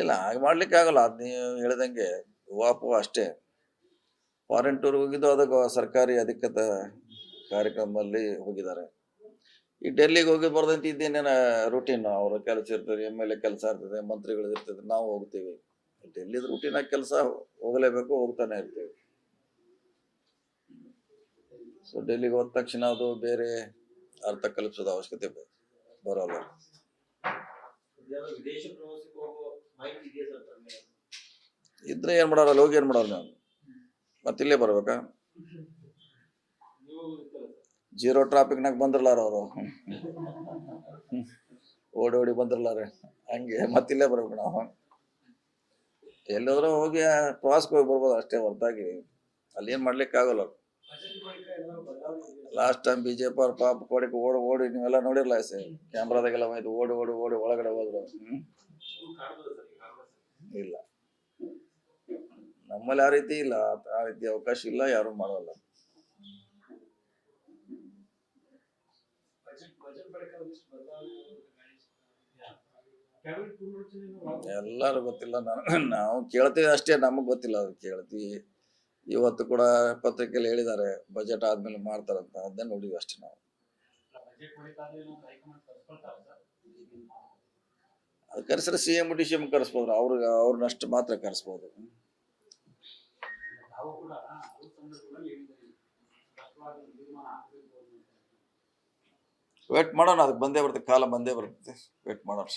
ಇಲ್ಲ, ಹಾಗೆ ಮಾಡ್ಲಿಕ್ಕೆ ಆಗಲ್ಲ. ಅದ್ ನೀವು ಹೇಳ್ದಂಗೆ ವಾಪು ಅಷ್ಟೇ. ಫಾರಿನ್ ಟೂರ್ ಹೋಗಿದ್ದು ಅದಕ್ಕೆ ಸರ್ಕಾರಿ ಅಧಿಕೃತ ಕಾರ್ಯಕ್ರಮದಲ್ಲಿ ಹೋಗಿದ್ದಾರೆ. ಈ ಡೆಲ್ಲಿಗೆ ಹೋಗಿ ಬರ್ದಂತ ಇದ್ದೇನೇನ ರೂಟೀನ್ ಅವರ ಕೆಲಸ ಇರ್ತದೆ ಎಂ ಎಲ್ ಎ ಕೆಲಸ ಇರ್ತದೆ ಮಂತ್ರಿಗಳು ಇರ್ತದೆ, ನಾವು ಹೋಗ್ತೀವಿ. ಡೆಲ್ಲಿದ ಆಗಿ ಕೆಲಸ ಹೋಗಲೇಬೇಕು, ಹೋಗ್ತಾನೆ ಇರ್ತೀವಿ. ಸೊ ಡೆಲ್ಲಿಗೆ ಹೋದ ತಕ್ಷಣ ಅದು ಬೇರೆ ಅರ್ಥ ಕಲ್ಪಿಸೋದು ಅವಶ್ಯಕತೆ ಬರೋಲ್ಲ. ವಿದೇಶ ಪ್ರವಾಸಕ್ಕೆ ಹೋಗೋ ಮಾಹಿತಿ ಇದೆಯಾ ಸರ್ ತಮಗೆ ಇದ್ರೆ ಏನ್ ಮಾಡೋರು ಅಲ್ಲಿ ಹೋಗಿ ಏನ್ ಮಾಡೋರು ನಾವು? ಮತ್ತಿಲ್ಲೇ ಬರ್ಬೇಕಾ? ಜೀರೋ ಟ್ರಾಫಿಕ್ ನಾಗ ಜೀರೋ ಟ್ರಾಫಿಕ್ನಾಗ ಬಂದಿರ್ಲಾರ ಅವರು. ಓಡಿ ಓಡಿ ಬಂದಿರ್ಲಾರ ಹಂಗೆ ಮತ್ತಿಲ್ಲೇ ಬರ್ಬೇಕು ನಾವು. ಎಲ್ಲಾದ್ರೂ ಹೋಗಿ ಪ್ರವಾಸಕ್ಕೆ ಹೋಗಿ ಬರ್ಬೋದು ಅಷ್ಟೇ ಹೊರತಾಗಿ. ಅಲ್ಲಿ ಏನು ಮಾಡ್ಲಿಕ್ಕೆ ಆಗಲ್ಲ ಲಾಸ್ಟ್ ಟೈಮ್ ಬಿಜೆಪಿ ಅವ್ರ ಪಾಪ ಕೊಡಕ್ಕೆ ಓಡಿ ಓಡಿ ನೀವೆಲ್ಲ ನೋಡಿರಲ್ಲ ಸರ್ ಕ್ಯಾಮ್ರಾದಾಗೆಲ್ಲ ಮಾಹಿತಿ ಓಡಿ ಓಡಿ ಓಡಿ ಒಳಗಡೆ ಹೋದ್ರು. ಇಲ್ಲ. ನಮ್ಮಲ್ಲಿ ಆ ರೀತಿ ಇಲ್ಲ. ಆ ರೀತಿ ಅವಕಾಶ ಇಲ್ಲ, ಯಾರು ಮಾಡೋಲ್ಲ. ಎಲ್ಲರೂ ಗೊತ್ತಿಲ್ಲ, ನಾನು, ನಾವು ಕೇಳ್ತೀವಿ ಅಷ್ಟೇ, ನಮಗ್ ಗೊತ್ತಿಲ್ಲ, ಅದು ಕೇಳ್ತೀವಿ. ಇವತ್ತು ಕೂಡ ಪತ್ರಿಕೆಯಲ್ಲಿ ಹೇಳಿದ್ದಾರೆ ಬಜೆಟ್ ಆದ್ಮೇಲೆ ಮಾಡ್ತಾರಂತ. ಅದನ್ನೇ ನೋಡಿದ್ವಿ ಅಷ್ಟೇ ನಾವು. ಅದು ಕರೆಸಿದ್ರೆ C M D C M ಕರೆಸ್ಬೋದು ಅವ್ರಿಗೆ ಅವ್ರನ್ನಷ್ಟು ಮಾತ್ರ ಕರೆಸ್ಬೋದು. ವೇಟ್ ಮಾಡೋಣ, ಅದಕ್ಕೆ ಬಂದೇ ಬರುತ್ತೆ, ಕಾಲ ಬಂದೇ ಬರುತ್ತೆ. ವೇಟ್ ಮಾಡೋಣ.